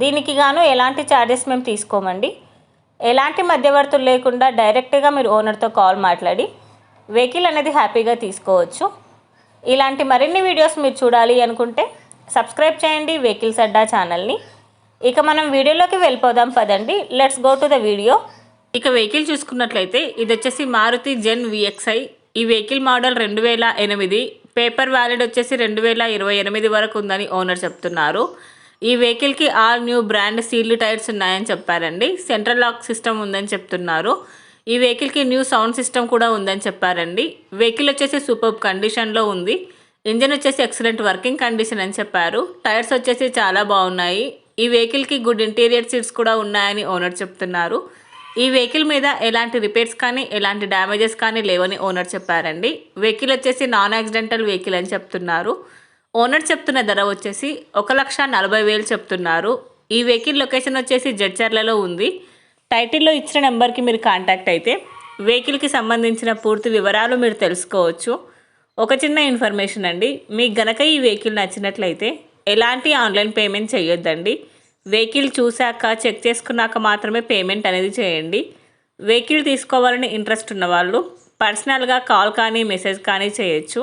దీనికి గాను ఎలాంటి ఛార్జెస్ మేము తీసుకోమండి. ఎలాంటి మధ్యవర్తులు లేకుండా డైరెక్ట్గా మీరు ఓనర్తో కాల్ మాట్లాడి వెహికల్ అనేది హ్యాపీగా తీసుకోవచ్చు. ఇలాంటి మరిన్ని వీడియోస్ మీరు చూడాలి అనుకుంటే సబ్స్క్రైబ్ చేయండి వెహికల్స్ అడ్డా ఛానల్ని ఇక మనం వీడియోలోకి వెళ్ళిపోదాం పదండి. Let's go to the video ఇక వెహికల్ చూసుకున్నట్లయితే ఇది వచ్చేసి మారుతి జెన్ విఎక్స్ఐ. ఈ వెహికల్ మోడల్ రెండు వేల ఎనిమిది. పేపర్ వ్యాలిడ్ వచ్చేసి రెండు వేల ఇరవై ఎనిమిది వరకు ఉందని ఓనర్ చెప్తున్నారు. ఈ వెహికల్కి all new brand sealed tyres ఉన్నాయని చెప్పారండి. సెంట్రల్ లాక్ సిస్టమ్ ఉందని చెప్తున్నారు. ఈ వెహికల్కి న్యూ సౌండ్ సిస్టమ్ కూడా ఉందని చెప్పారండి. వెహికల్ వచ్చేసి సూపర్ కండిషన్లో ఉంది. ఇంజన్ వచ్చేసి ఎక్సలెంట్ వర్కింగ్ కండిషన్ అని చెప్పారు. టైర్స్ వచ్చేసి చాలా బాగున్నాయి. ఈ వెహికల్కి గుడ్ ఇంటీరియర్ సీట్స్ కూడా ఉన్నాయని ఓనర్ చెప్తున్నారు. ఈ వెహికల్ మీద ఎలాంటి రిపేర్స్ కానీ ఎలాంటి డ్యామేజెస్ కానీ లేవని ఓనర్ చెప్పారండి. వెహికల్ వచ్చేసి నాన్ యాక్సిడెంటల్ వెహికల్ అని చెప్తున్నారు. ఓనర్ చెప్తున్న ధర వచ్చేసి ఒక లక్ష నలభై వేలు చెప్తున్నారు. ఈ వెహికల్ లొకేషన్ వచ్చేసి జడ్చర్లలో ఉంది. టైటిల్లో ఇచ్చిన నెంబర్కి మీరు కాంటాక్ట్ అయితే వెహికల్కి సంబంధించిన పూర్తి వివరాలు మీరు తెలుసుకోవచ్చు. ఒక చిన్న ఇన్ఫర్మేషన్ అండి. మీకు గనక ఈ వెహికల్ నచ్చినట్లయితే ఎలాంటి ఆన్లైన్ పేమెంట్ చేయొద్దండి. వెహికల్ చూశాక చెక్ చేసుకున్నాక మాత్రమే పేమెంట్ అనేది చేయండి. వెహికల్ తీసుకోవాలని ఇంట్రెస్ట్ ఉన్న వాళ్ళు పర్సనల్గా కాల్ కానీ మెసేజ్ కానీ చేయొచ్చు.